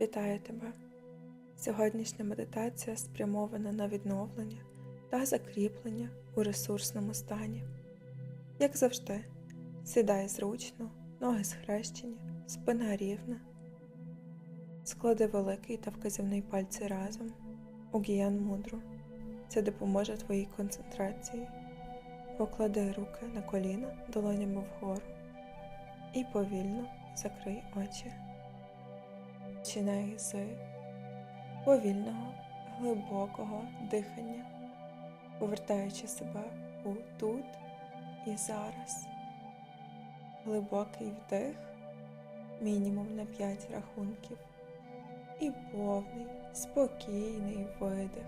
Вітаю тебе! Сьогоднішня медитація спрямована на відновлення та закріплення у ресурсному стані. Як завжди, сідай зручно, ноги схрещені, спина рівна. Склади великий та вказівний пальці разом у гіян мудру. Це допоможе твоїй концентрації. Поклади руки на коліна долонями вгору і повільно закрий очі. Починай з повільного, глибокого дихання, повертаючи себе у тут і зараз. Глибокий вдих, мінімум на 5 рахунків, і повний, спокійний видих.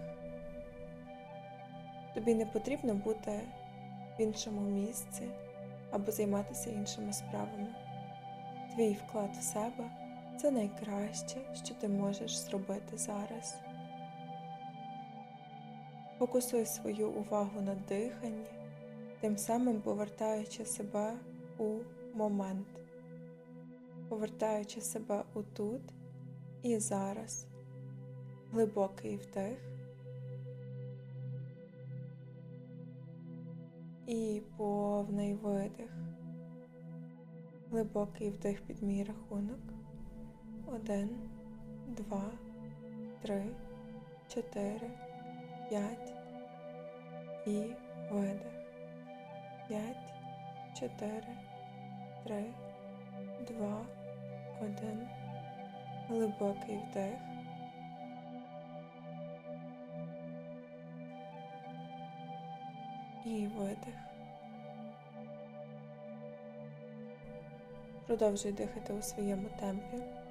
Тобі не потрібно бути в іншому місці або займатися іншими справами. Твій вклад в себе це найкраще, що ти можеш зробити зараз. Фокусуй свою увагу на диханні, тим самим повертаючи себе у момент, повертаючи себе у тут і зараз. Глибокий вдих і повний видих. Глибокий вдих під мій рахунок. Один, два, три, чотири, п'ять і видих. П'ять, чотири, три, два, один. Глибокий вдих. І видих. Продовжуй дихати у своєму темпі.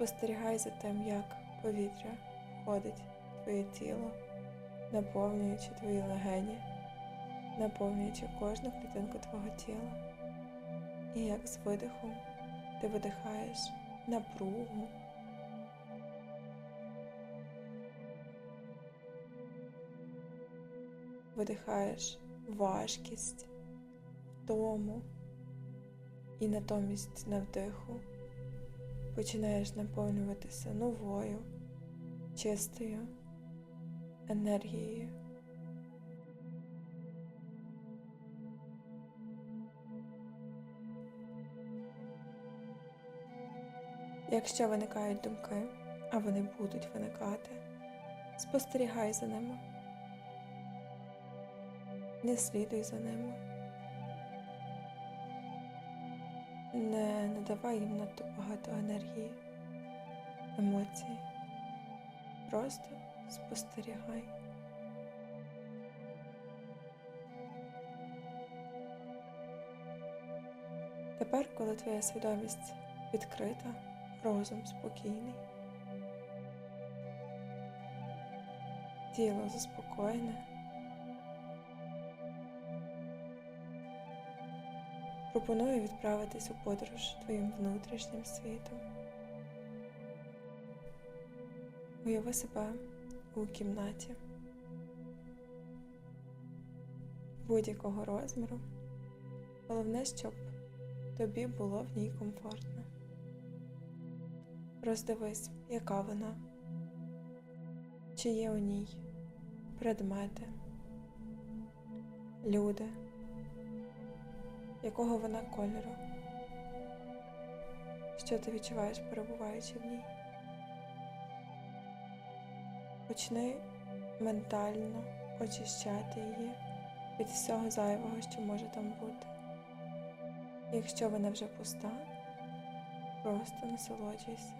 Спостерігай за тим, як повітря входить в твоє тіло, наповнюючи твої легені, наповнюючи кожну клітинку твого тіла. І як з видихом ти видихаєш напругу. Видихаєш важкість, втому і натомість на вдиху починаєш наповнюватися новою, чистою енергією. Якщо виникають думки, а вони будуть виникати, спостерігай за ними, не слідуй за ними, не надавай їм надто багато енергії, емоцій. Просто спостерігай. Тепер, коли твоя свідомість відкрита, розум спокійний, тіло заспокоєне, пропоную відправитись у подорож твоїм внутрішнім світом. Уяви себе у кімнаті будь-якого розміру. Головне, щоб тобі було в ній комфортно. Роздивись, яка вона, чи є у ній предмети, люди, якого вона кольору, що ти відчуваєш, перебуваючи в ній. Почни ментально очищати її від всього зайвого, що може там бути. Якщо вона вже пуста, просто насолоджуйся.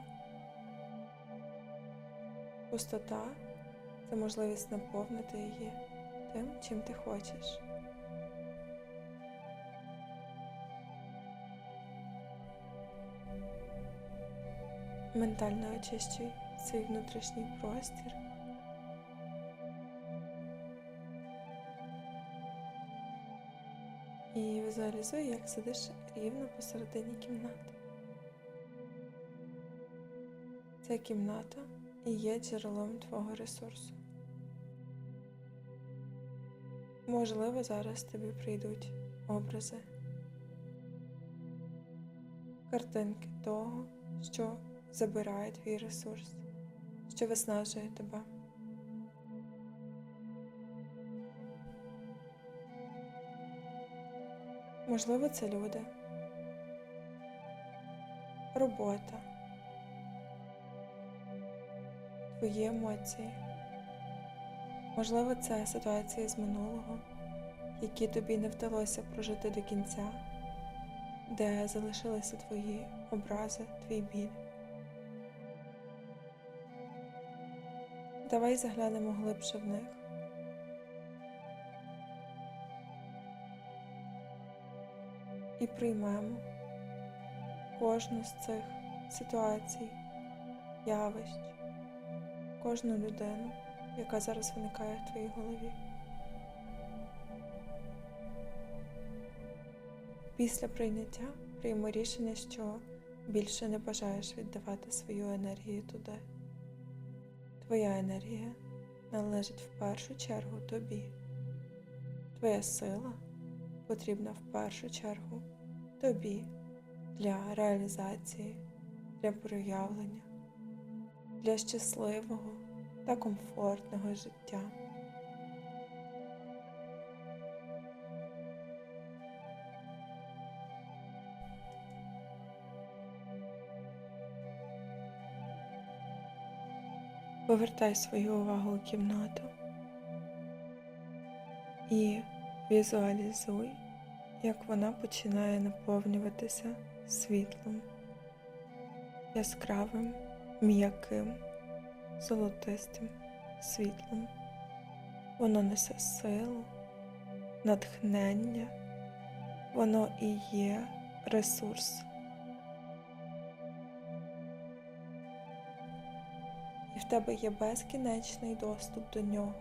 Пустота це можливість наповнити її тим, чим ти хочеш. Ментально очищуй свій внутрішній простір. І візуалізуй, як сидиш рівно посередині кімнати. Ця кімната і є джерелом твого ресурсу. Можливо, зараз тобі прийдуть образи картинки того, що забирає твій ресурс, що виснажує тебе. Можливо, це люди, робота, твої емоції. Можливо, це ситуації з минулого, які тобі не вдалося прожити до кінця, де залишилися твої образи, твій біль. Давай заглянемо глибше в них. І приймемо кожну з цих ситуацій, явищ, кожну людину, яка зараз виникає в твоїй голові. Після прийняття прийми рішення, що більше не бажаєш віддавати свою енергію туди. Твоя енергія належить в першу чергу тобі. Твоя сила потрібна в першу чергу тобі для реалізації, для проявлення, для щасливого та комфортного життя. Повертай свою увагу у кімнату і візуалізуй, як вона починає наповнюватися світлом, яскравим, м'яким, золотистим світлом. Воно несе силу, натхнення, воно і є ресурс. Тебе є безкінечний доступ до нього.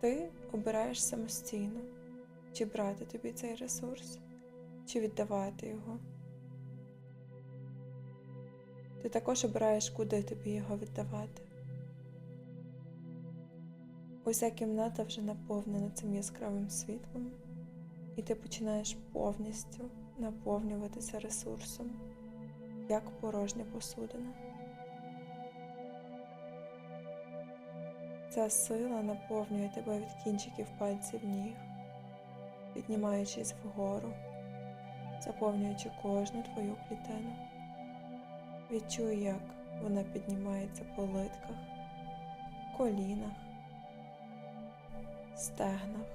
Ти обираєш самостійно, чи брати тобі цей ресурс, чи віддавати його. Ти також обираєш, куди тобі його віддавати. Уся кімната вже наповнена цим яскравим світлом, і ти починаєш повністю наповнюватися ресурсом, як порожня посудина. Ця сила наповнює тебе від кінчиків пальців ніг, піднімаючись вгору, заповнюючи кожну твою клітину. Відчуй, як вона піднімається по литках, колінах, стегнах,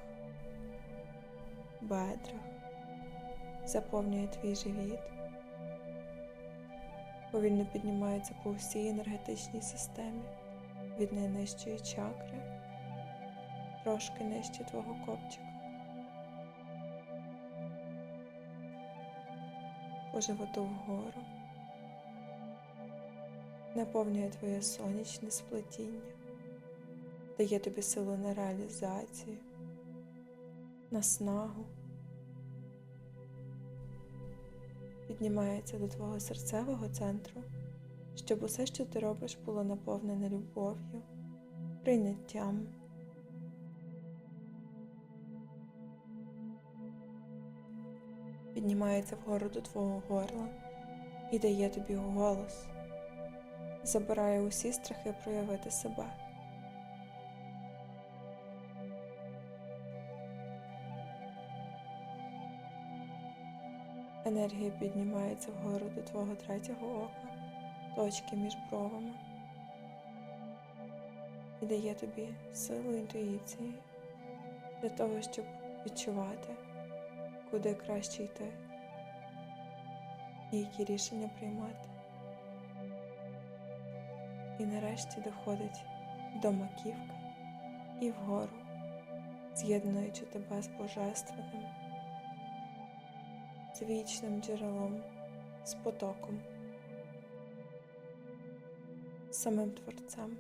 бедрах, заповнює твій живіт, повільно піднімається по всій енергетичній системі від найнижчої чакри, трошки нижче твого копчика. По животу вгору. Наповнює твоє сонячне сплетіння, дає тобі силу на реалізацію, наснагу, піднімається до твого серцевого центру щоб усе, що ти робиш, було наповнене любов'ю, прийняттям. Піднімається вгору до твого горла і дає тобі голос, забирає усі страхи проявити себе. Енергія піднімається вгору до твого третього ока точки між бровами і дає тобі силу інтуїції для того, щоб відчувати, куди краще йти і які рішення приймати. І нарешті доходить до маківки і вгору, з'єднуючи тебе з божественним, з вічним джерелом, з потоком самим Творцем.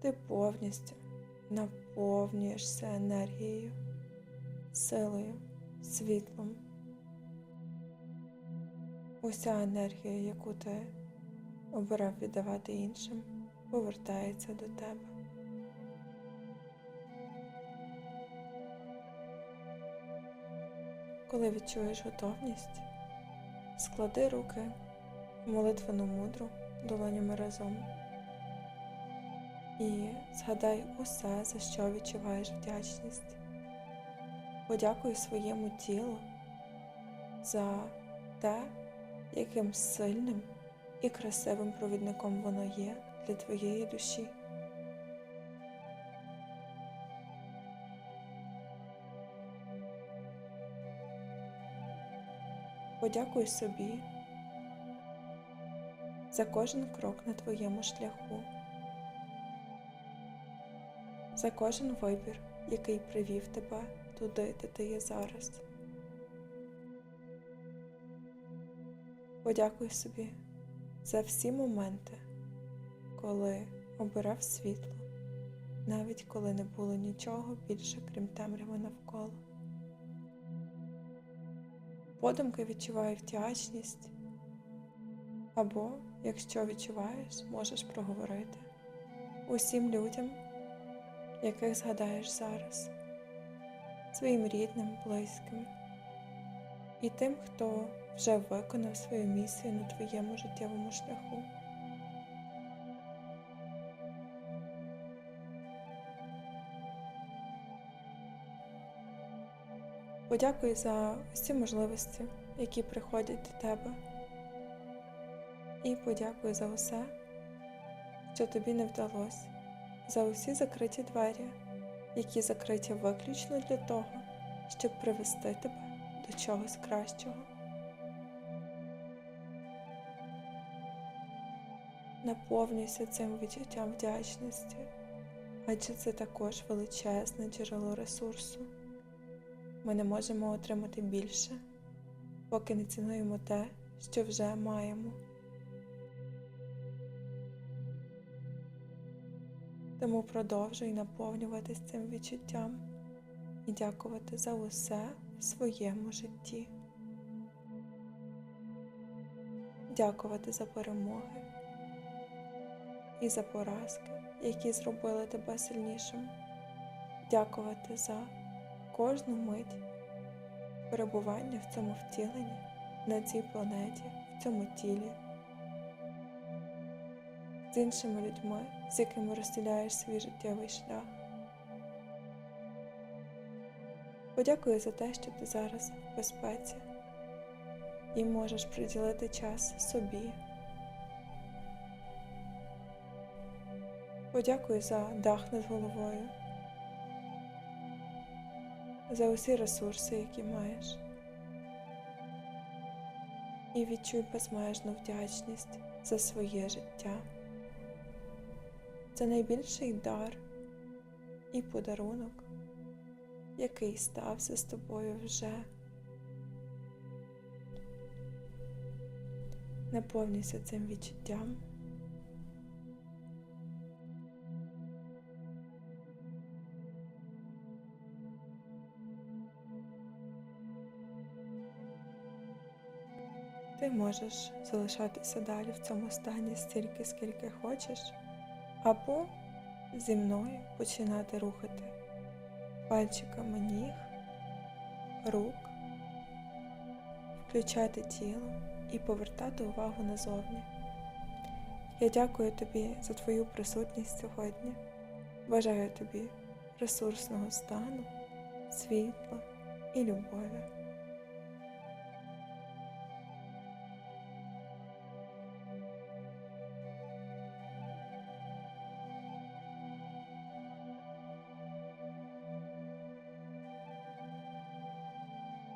Ти повністю наповнюєшся енергією, силою, світлом. Уся енергія, яку ти обирав віддавати іншим, повертається до тебе. Коли відчуєш готовність, склади руки в молитвену мудру долонями разом і згадай усе, за що відчуваєш вдячність. Подякуй своєму тілу за те, яким сильним і красивим провідником воно є для твоєї душі. Подякуй собі за кожен крок на твоєму шляху, за кожен вибір, який привів тебе туди, де ти є зараз. Подякуй собі за всі моменти, коли обирав світло, навіть коли не було нічого більше, крім темряви навколо. Подумки відчуває вдячність, або, якщо відчуваєш, можеш проговорити усім людям, яких згадаєш зараз, своїм рідним, близьким і тим, хто вже виконав свою місію на твоєму життєвому шляху. Подякуй за усі можливості, які приходять до тебе. І подякуй за усе, що тобі не вдалося, за усі закриті двері, які закриті виключно для того, щоб привести тебе до чогось кращого. Наповнюйся цим відчуттям вдячності, адже це також величезне джерело ресурсу. Ми не можемо отримати більше, поки не цінуємо те, що вже маємо. Тому продовжуй наповнюватись цим відчуттям і дякувати за усе в своєму житті. Дякувати за перемоги і за поразки, які зробили тебе сильнішим. Дякувати за кожну мить перебування в цьому втіленні на цій планеті, в цьому тілі, з іншими людьми, з якими розділяєш свій життєвий шлях. Подякую за те, що ти зараз в безпеці і можеш приділити час собі. Подякую за дах над головою, за усі ресурси, які маєш. І відчуй безмежну вдячність за своє життя. Це найбільший дар і подарунок, який стався з тобою вже. Наповнюйся цим відчуттям. Ти можеш залишатися далі в цьому стані стільки, скільки хочеш, або зі мною починати рухати пальчиками ніг, рук, включати тіло і повертати увагу назовні. Я дякую тобі за твою присутність сьогодні. Бажаю тобі ресурсного стану, світла і любові.